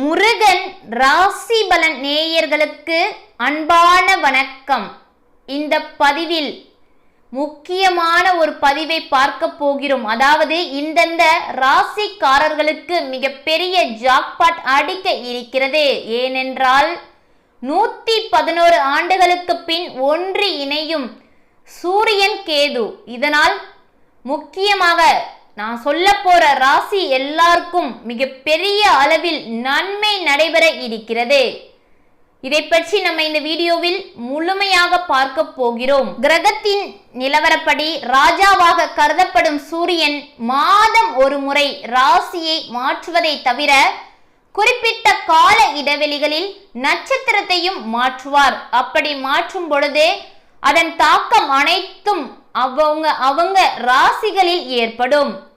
முருகன் ராசி பலன் நேயர்களுக்கு அன்பான வணக்கம். இந்த பதிவில் முக்கியமான ஒரு பதிவை பார்க்க போகிறோம். அதாவது இந்தந்த ராசிக்காரர்களுக்கு மிகப்பெரிய ஜாக்பாட் அடிக்க இருக்கிறது. ஏனென்றால் நூத்தி பதினோரு ஆண்டுகளுக்கு பின் ஒன்று இணையும் சூரியன் கேது. இதனால் முக்கியமாக நான் சொல்ல போற ராசி எல்லாருக்கும் மிகப்பெரிய அளவில் நன்மை நடைபெற இருக்கிறது. இதை பற்றி நம்ம இந்த வீடியோவில் முழுமையாக பார்க்க போகிறோம். கிரகத்தின் நிலவரப்படி ராஜாவாக கருதப்படும் சூரியன் மாதம் ஒரு முறை ராசியை மாற்றுவதை தவிர குறிப்பிட்ட கால இடைவெளிகளில் நட்சத்திரத்தையும் மாற்றுவார். அப்படி மாற்றும் பொழுது அதன் தாக்கம் அனைத்தும் அவங்க அவங்க ராசிகளில் ஏற்படும்.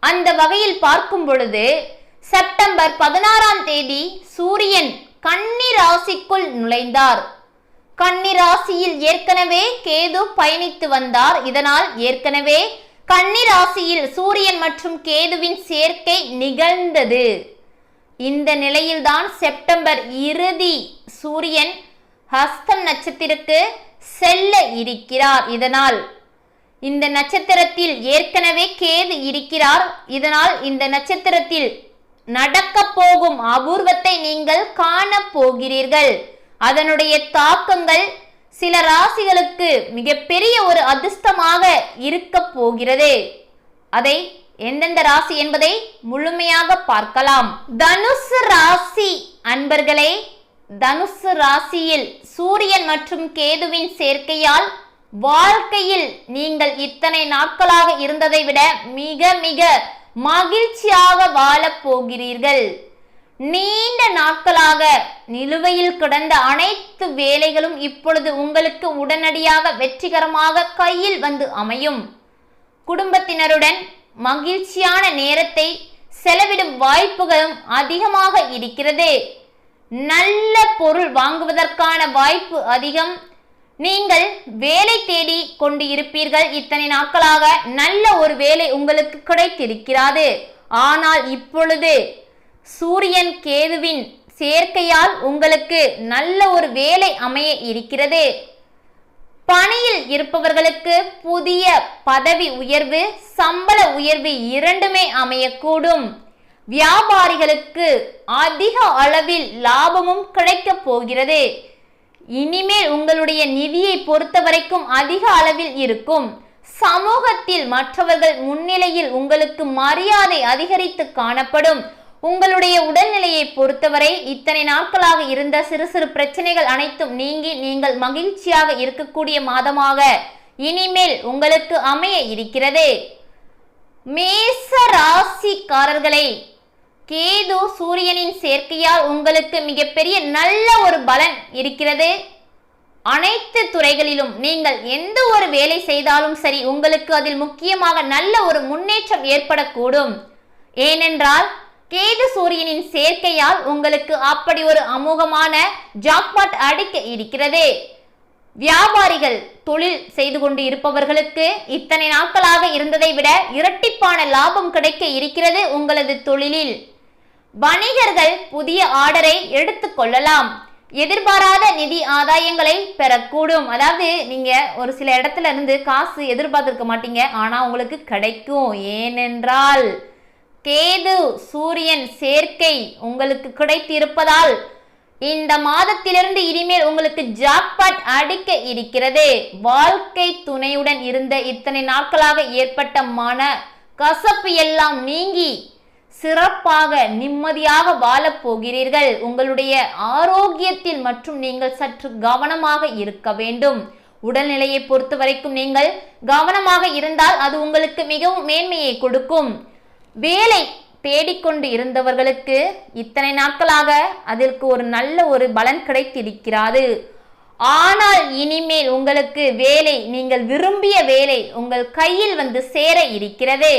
அந்த வகையில் பார்க்கும் பொழுது செப்டம்பர் பதினாறாம் தேதி சூரியன் கன்னி ராசிக்குள் நுழைந்தார். கன்னி ராசியில் ஏற்கனவே கேது பயணித்து வந்தார். இதனால் ஏற்கனவே கன்னி ராசியில் சூரியன் மற்றும் கேதுவின் சேர்க்கை நிகழ்ந்தது. இந்த நிலையில்தான் செப்டம்பர் இறுதி சூரியன் ஹஸ்தம் நட்சத்திரக்கு செல்ல இருக்கிறார். இதனால் இந்த நட்சத்திரத்தில் ஏற்கனவே கேது இருக்கிறார். இதனால் இந்த நட்சத்திரத்தில் நடக்க போகும் அபூர்வத்தை நீங்கள் காண போகிறீர்கள். அதனுடைய தாக்கங்கள் சில ராசிகளுக்கு மிகப்பெரிய ஒரு அதிர்ஷ்டமாக இருக்க போகிறது. அதை எந்தெந்த ராசி என்பதை முழுமையாக பார்க்கலாம். தனுசு ராசி அன்பர்களே தனுசு ராசியில் சூரியன் மற்றும் கேதுவின் சேர்க்கையால் வாழ்க்கையில் நீங்கள் இத்தனை நாட்களாக இருந்ததை விட மிக மிக மகிழ்ச்சியாக வாழப் போகிறீர்கள். நீண்ட நாட்களாக நிலுவையில் கிடந்த அனைத்து வேலைகளும் இப்பொழுது உங்களுக்கு உடனடியாக வெற்றிகரமாக கையில் வந்து அமையும். குடும்பத்தினருடன் மகிழ்ச்சியான நேரத்தை செலவிடும் வாய்ப்புகளும் அதிகமாக இருக்கிறது. நல்ல பொருள் வாங்குவதற்கான வாய்ப்பு அதிகம். நீங்கள் வேலை தேடி கொண்டு இருப்பீர்கள் இத்தனை நாட்களாக நல்ல ஒரு வேலை உங்களுக்கு கிடைத்திருக்கிறது. ஆனால் இப்பொழுது சூரியன் கேதுவின் சேர்க்கையால் உங்களுக்கு நல்ல ஒரு வேலை அமைய இருக்கிறது. பணியில் இருப்பவர்களுக்கு புதிய பதவி உயர்வு சம்பள உயர்வு இரண்டுமே அமையக்கூடும். வியாபாரிகளுக்கு அதிக அளவில் லாபமும் கிடைக்கப் போகிறது. இனிமேல் உங்களுடைய நிதியை பொறுத்த வரைக்கும் அதிக அளவில் இருக்கும். சமூகத்தில் மற்றவர்கள் முன்னிலையில் உங்களுக்கு மரியாதை அதிகரித்து காணப்படும். உங்களுடைய உடல்நிலையை பொறுத்தவரை இத்தனை நாட்களாக இருந்த சிறு சிறு பிரச்சனைகள் அனைத்தும் நீங்கி நீங்கள் மகிழ்ச்சியாக இருக்கக்கூடிய மாதமாக. இனிமேல் உங்களுக்கு அமைய இருக்கிறது. மேச ராசிக்காரர்களை கேது சூரியனின் சேர்க்கையால் உங்களுக்கு மிகப்பெரிய நல்ல ஒரு பலன் இருக்கிறது. அனைத்து துறைகளிலும் நீங்கள் எந்த ஒரு வேலை செய்தாலும் சரி உங்களுக்கு அதில் முக்கியமாக நல்ல ஒரு முன்னேற்றம் ஏற்படக்கூடும். ஏனென்றால் கேது சூரியனின் சேர்க்கையால் உங்களுக்கு அப்படி ஒரு அமோகமான ஜாக்பாட் அடிக்க இருக்கிறது. வியாபாரிகள் தொழில் செய்து கொண்டு இருப்பவர்களுக்கு இத்தனை நாட்களாக இருந்ததை விட இரட்டிப்பான லாபம் கிடைக்க இருக்கிறது உங்களது தொழிலில். வணிகர்கள் புதிய ஆர்டரை எடுத்துக்கொள்ளலாம் எதிர்பாராத நிதி ஆதாயங்களை பெறக்கூடும். அதாவது நீங்க ஒரு சில இடத்துல இருந்து காசு எதிர்பார்த்திருக்க மாட்டீங்க. ஆனா உங்களுக்கு கிடைக்கும். ஏனென்றால் கேது சூரியன் சேர்க்கை உங்களுக்கு கிடைத்திருப்பதால் இந்த மாதத்திலிருந்து இனிமேல் உங்களுக்கு ஜாக்பாட் அடிக்க இருக்கிறது. வாழ்க்கை துணையுடன் இருந்த இத்தனை நாட்களாக ஏற்பட்ட மன கசப்பு எல்லாம் நீங்கி சிறப்பாக நிம்மதியாக வாழப் போகிறீர்கள். உங்களுடைய ஆரோக்கியத்தில் மற்றும் நீங்கள் சற்று கவனமாக இருக்க வேண்டும். உடல்நிலையை பொறுத்த வரைக்கும் நீங்கள் கவனமாக இருந்தால் அது உங்களுக்கு மிகவும் மேன்மையை கொடுக்கும். வேலை தேடிக்கொண்டு இருந்தவர்களுக்கு இத்தனை நாட்களாக அதற்கு ஒரு நல்ல ஒரு பலன் கிடைத்திருக்கிறது. ஆனால் இனிமேல் உங்களுக்கு வேலை நீங்கள் விரும்பிய வேலை உங்கள் கையில் வந்து சேர இருக்கிறது.